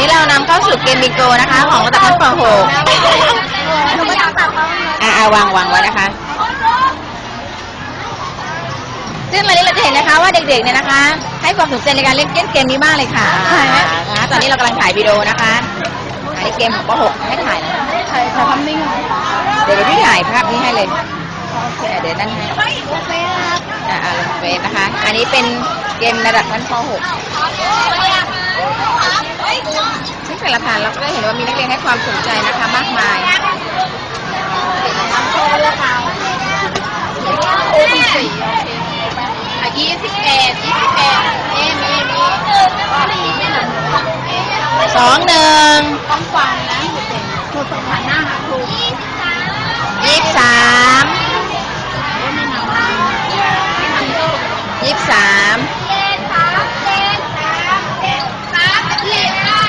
นี้เรานำเข้าสู่เกมบิงโกนะคะ ของระดับชั้นป .6 หนูไม่ต้องตัดเขาอ่าอ่าวางวางไว้นะคะ ซึ่งวันนี้เราจะเห็นนะคะว่าเด็กๆเนี่ยนะคะ ให้ความสนใจในการเล่นเกมนี้มากเลยค่ะนะคะตอนนี้เรากำลังถ่ายวิดีโอนะคะอันนี้เกมของป .6 ให้ถ่ายนะใครขอทำนิ่งหน่อยเดี๋ยวเดี๋ยวพี่ถ่ายภาพนี้ให้เลยเดี๋ยวนั่นให้โอเคครับอ่าอ่าลงเฟซนะคะ อันนี้เป็นเกมระดับชั้นป .6 ซึ่งแต่ละฐานเราก็ได้เห็นว่ามีนักเรียนให้ความสนใจนะคะมากมายยี่สิบเอ็ดยี่สิบเอ็ดเอ็มเอ็มสองหนึ่งต้องฟังนะ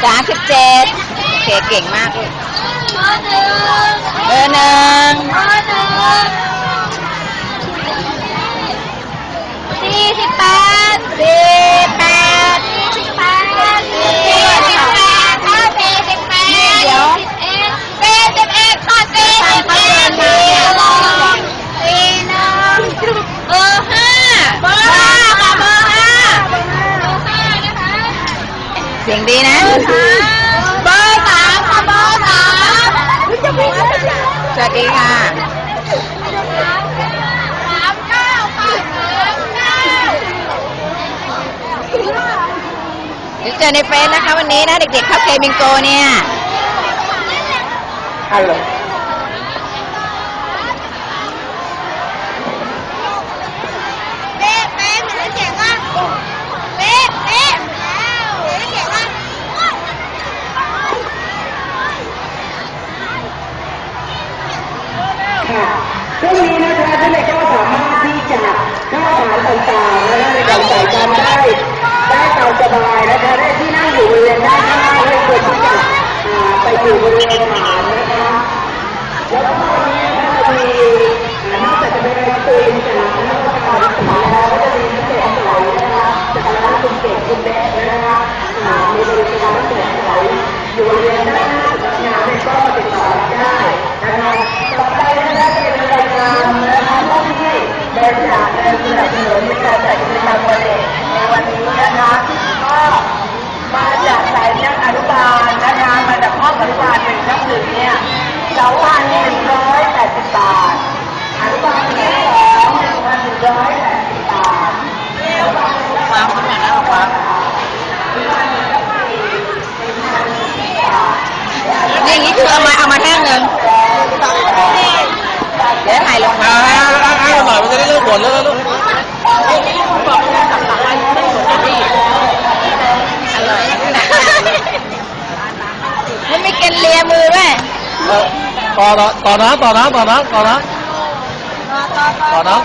สามสิบเจ็ดโอเคเก่งมากเลยเบอร์หนึ่งสี่สิบแปดสี่แปด สี่สิบแปดสี่สิบแปดค่ะสี่สิบแปด เดี๋ยว สี่สิบเอ็ดค่ะสี่สิบเอ็ดสี่สองสี่หนึ่งเบอร์ห้าเบอร์ห้าค่ะเบอร์ห้าเบอร์ห้านะคะ เสียงดีนะ เบอร์สามค่ะเบอร์สามสวัสดีค่ะสามเก้าค่ะสามเก้าเดี๋ยวเจอในเฟซนะคะวันนี้นะ เด็กๆเข้าเกมบิงโกเนี่ยฮัลโหล เป๊ะเป๊ะเหมือนเสียงว่าเป๊ะเป๊ะแล้วเหมือนเสียงว่า ค่ะช่วงนี้นะคะท่านเด็กก็สามารถที่จะเข้าฐานต่างๆนะคะในการใส่กันได้ได้ตามสบายนะคะได้ที่นั่งอยู่บริเวณด้านหน้าและควรที่จะอ่าไปอยู่บริเวณฐานนะคะแล้วก็วันนี้นะคะจะมีอ่านอกจากจะเป็นการตื่นจากนักวิชาการศึกษาแล้วก็จะมีนักเรียนสายนะคะจากคณะคุณเก่งคุณแดงนะคะอ่ามีบริการนักเรียนสาย อยู่บริเวณด้านหน้าสำนักงานเนี่ก็ติดต่อได้นะคะต่อไปนะคะจะเป็นรายการนะคะมอบให้บริจาคเงินสนับสนุนการจัดกิจกรรมวันเด็กในวันนี้นะคะก็มาจากสายนักอนุบาลนะคะมาจากห้องอนุบาลหนึ่งทับหนึ่งเนี่ยสองพันหนึ่งร้อยแปดสิบบาทอนุบาลที่สองหนึ่งพันหนึ่งร้อยแปดสิบบาทเรียกว่างขึ้นมานะวางนี่อย่างนี้คือเอามาเอามาแท่งหนึ่ง เดี๋ยวถ่ายลงอ่าให้ให้ให้หน่อยมันจะได้เลิกบ่นแล้วลูกอร่อยมันไม่เกนเลียมือด้วยเออต่อต่อต่อนะต่อนะต่อนะต่อนะต่อนะ